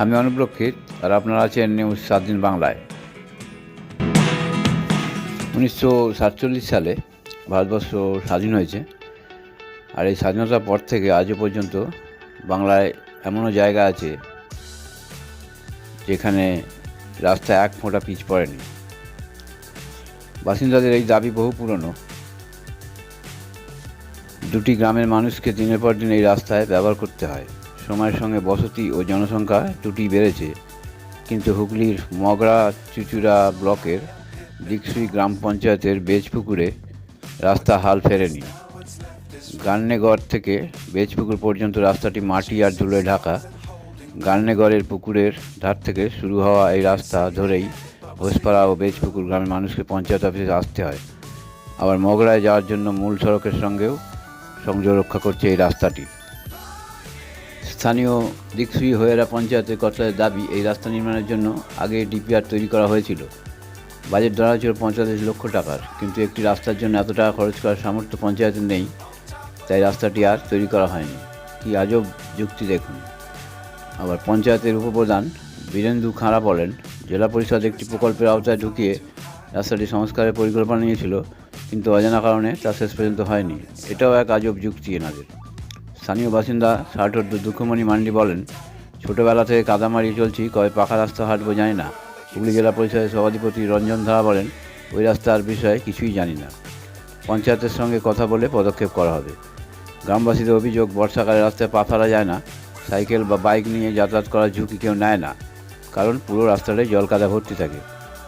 আমি অনুপ্রক্ষিত আর আপনারা আছেন নিউজ সাত দিন বাংলায়। উনিশশো সাতচল্লিশ সালে ভারতবর্ষ স্বাধীন হয়েছে আর এই স্বাধীনতার পর থেকে আজও পর্যন্ত বাংলায় এমনও জায়গা আছে যেখানে রাস্তায় এক ফোঁটা পিচ পড়েনি। বাসিন্দাদের এই দাবি বহু পুরনো। দুটি গ্রামের মানুষকে দিনের পর দিন এই রাস্তায় ব্যবহার করতে হয়। সময়ের সঙ্গে বসতি ও জনসংখ্যা দুটি বেড়েছে। কিন্তু হুগলির মগরা চুচুড়া ব্লকের দিকসুই গ্রাম পঞ্চায়েতের বেজপুকুরে রাস্তা হাল ফেরেনি। গান্নেগড় থেকে বেজপুকুর পর্যন্ত রাস্তাটি মাটি আর ধুলোয় ঢাকা। গান্নেগড়ের পুকুরের ধার থেকে শুরু হওয়া এই রাস্তা ধরেই ঘোষপাড়া ও বেজপুকুর গ্রামের মানুষকে পঞ্চায়েত অফিসে আসতে হয়। আবার মগরায় যাওয়ার জন্য মূল সড়কের সঙ্গেও সংযোগ রক্ষা করছে এই রাস্তাটি। স্থানীয় দিকসুই হয়েরা পঞ্চায়েতের কর্তাদের দাবি, এই রাস্তা নির্মাণের জন্য আগে ডিপিআর তৈরি করা হয়েছিল। বাজেট ধরা হয়েছিল পঁয়তাল্লিশ লক্ষ টাকার, কিন্তু একটি রাস্তার জন্য এত টাকা খরচ করার সামর্থ্য পঞ্চায়েতের নেই, তাই রাস্তাটি আর তৈরি করা হয়নি। কি আজব যুক্তি দেখুন। আবার পঞ্চায়েতের উপপ্রধান বীরেন্দু খাঁড়া বলেন, জেলা পরিষদ একটি প্রকল্পের আওতায় ঢুকিয়ে রাস্তাটি সংস্কারের পরিকল্পনা নিয়েছিল, কিন্তু অজানা কারণে তা শেষ পর্যন্ত হয়নি। এটাও এক আজব যুক্তি এনাদের। স্থানীয় বাসিন্দা ষাটোর্ধ দুঃখমণি মান্ডি বলেন, ছোটোবেলা থেকে কাদামারি চলছি কবে পাকা রাস্তা হাঁটবো জানি না। হুগলি জেলা পরিষদের সভাধিপতি রঞ্জন ধারা বলেন, ওই রাস্তার বিষয়ে কিছুই জানি না। পঞ্চায়েতের সঙ্গে কথা বলে পদক্ষেপ করা হবে। গ্রামবাসীদের অভিযোগ, বর্ষাকালে রাস্তায় পা ফেলা যায় না। সাইকেল বা বাইক নিয়ে যাতায়াত করার ঝুঁকি কেউ নেয় না। কারণ পুরো রাস্তাটাই জল কাদা ভর্তি থাকে।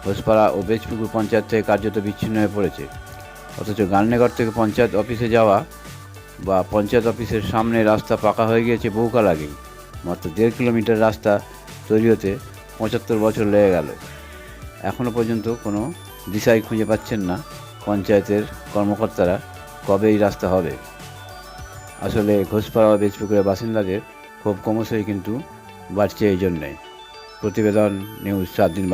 ঘোষপাড়া ও বেজপুকুর পঞ্চায়েত থেকে কার্যত বিচ্ছিন্ন হয়ে পড়েছে। অথচ গান্নেগড় থেকে পঞ্চায়েত অফিসে যাওয়া বা পঞ্চায়েত অফিসের সামনে রাস্তা পাকা হয়ে গিয়েছে বহুকাল আগেই। মাত্র দেড় কিলোমিটার রাস্তা তৈরি হতে পঁচাত্তর বছর লেগে গেল। এখনও পর্যন্ত কোনো দিশাই খুঁজে পাচ্ছেন না পঞ্চায়েতের কর্মকর্তারা কবে এই রাস্তা হবে। আসলে ঘোষপাড়া ও বেজপুকুরের বাসিন্দাদের খুব ক্রমশই কিন্তু বাড়ছে এই জন্যে। প্রতিবেদন নিউজ সাত দিন